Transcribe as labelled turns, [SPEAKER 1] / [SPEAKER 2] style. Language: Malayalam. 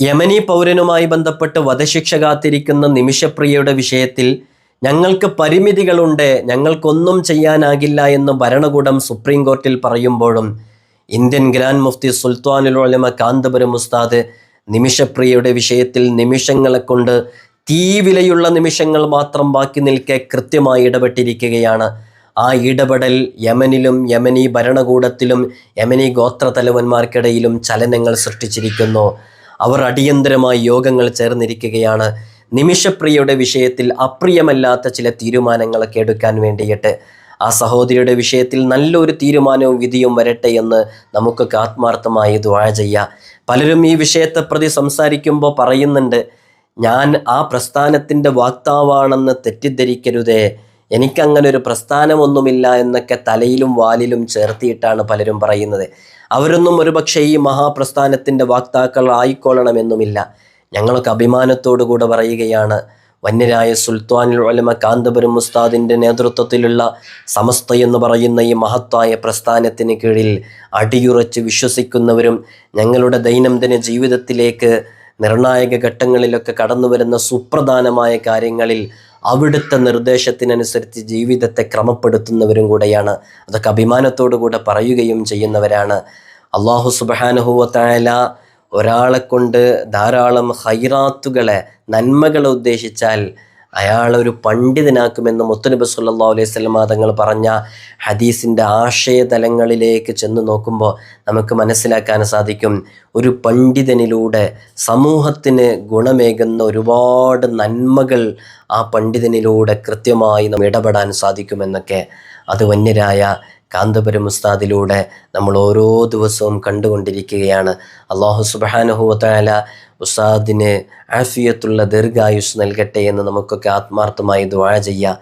[SPEAKER 1] യമനി പൗരനുമായി ബന്ധപ്പെട്ട് വധശിക്ഷ കാത്തിരിക്കുന്ന നിമിഷപ്രിയയുടെ വിഷയത്തിൽ ഞങ്ങൾക്ക് പരിമിതികളുണ്ട് ഞങ്ങൾക്കൊന്നും ചെയ്യാനാകില്ല എന്ന് ഭരണകൂടം സുപ്രീം കോർട്ടിൽ പറയുമ്പോഴും ഇന്ത്യൻ ഗ്രാൻഡ് മുഫ്തി സുൽത്താനുൽ ഉലമ കാന്തപുരം ഉസ്താദ് നിമിഷപ്രിയയുടെ വിഷയത്തിൽ നിമിഷങ്ങളെ കൊണ്ട് തീ വിലയുള്ള നിമിഷങ്ങൾ മാത്രം ബാക്കി നിൽക്കെ കൃത്യമായി ഇടപെട്ടിരിക്കുകയാണ്. ആ ഇടപെടൽ യമനിലും യമനി ഭരണകൂടത്തിലും യമനി ഗോത്രതലവന്മാർക്കിടയിലും ചലനങ്ങൾ സൃഷ്ടിച്ചിരിക്കുന്നു. അവർ അടിയന്തരമായി യോഗങ്ങൾ ചേർന്നിരിക്കുകയാണ്. നിമിഷപ്രിയയുടെ വിഷയത്തിൽ അപ്രിയമല്ലാത്ത ചില തീരുമാനങ്ങളൊക്കെ എടുക്കാൻ വേണ്ടിയിട്ട്. ആ സഹോദരിയുടെ വിഷയത്തിൽ നല്ലൊരു തീരുമാനവും വിധിയും വരട്ടെ എന്ന് നമുക്കൊക്കെ ആത്മാർത്ഥമായി ദ്വാഴ ചെയ്യാം. പലരും ഈ വിഷയത്തെ പ്രതി സംസാരിക്കുമ്പോൾ പറയുന്നുണ്ട് ഞാൻ ആ പ്രസ്ഥാനത്തിന്റെ വാക്താവാണെന്ന് തെറ്റിദ്ധരിക്കരുതേ. എനിക്കങ്ങനെ ഒരു പ്രസ്ഥാനമൊന്നുമില്ല എന്നൊക്കെ തലയിലും വാലിലും ചേർത്തിയിട്ടാണ് പലരും പറയുന്നത്. അവരൊന്നും ഒരുപക്ഷെ ഈ മഹാപ്രസ്ഥാനത്തിന്റെ വാക്താക്കൾ ആയിക്കൊള്ളണമെന്നുമില്ല. ഞങ്ങൾക്ക് അഭിമാനത്തോടു കൂടെ പറയുകയാണ് വന്യരായ സുൽത്താനുൽ ഉലമ കാന്തപുരം മുസ്താദിന്റെ നേതൃത്വത്തിലുള്ള സമസ്ത എന്ന് പറയുന്ന ഈ മഹത്തായ പ്രസ്ഥാനത്തിന് കീഴിൽ അടിയുറച്ച് വിശ്വസിക്കുന്നവരും ഞങ്ങളുടെ ദൈനംദിന ജീവിതത്തിലേക്ക് നിർണായക ഘട്ടങ്ങളിലൊക്കെ കടന്നു വരുന്ന സുപ്രധാനമായ കാര്യങ്ങളിൽ അവിടുത്തെ നിർദ്ദേശത്തിനനുസരിച്ച് ജീവിതത്തെ ക്രമപ്പെടുത്തുന്നവരും കൂടെയാണ്. അതൊക്കെ അഭിമാനത്തോടു കൂടെ പറയുകയും ചെയ്യുന്നവരാണ്. അള്ളാഹു സുബാനുഹൂവത്തായ ഒരാളെ കൊണ്ട് ധാരാളം ഹൈറാത്തുകളെ നന്മകളെ ഉദ്ദേശിച്ചാൽ അയാളൊരു പണ്ഡിതനാക്കുമെന്ന് മുത്തനബി സല്ലാ അലൈഹി സ്വലമ തങ്ങൾ പറഞ്ഞ ഹദീസിന്റെ ആശയതലങ്ങളിലേക്ക് ചെന്ന് നോക്കുമ്പോൾ നമുക്ക് മനസ്സിലാക്കാൻ സാധിക്കും. ഒരു പണ്ഡിതനിലൂടെ സമൂഹത്തിന് ഗുണമേകുന്ന ഒരുപാട് നന്മകൾ ആ പണ്ഡിതനിലൂടെ കൃത്യമായി നാം ഇടപെടാൻ സാധിക്കുമെന്നൊക്കെ അത് വന്യരായ കാന്തപുരം ഉസ്താദിലൂടെ നമ്മൾ ഓരോ ദിവസവും കണ്ടുകൊണ്ടിരിക്കുകയാണ്. അള്ളാഹു സുബാനുഹുവല ഉസ്താദിന് ആഫിയത്തുള്ള ദീർഘായുസ് നൽകട്ടെ എന്ന് നമുക്കൊക്കെ ആത്മാർത്ഥമായി ദ്വാഴ ചെയ്യാം.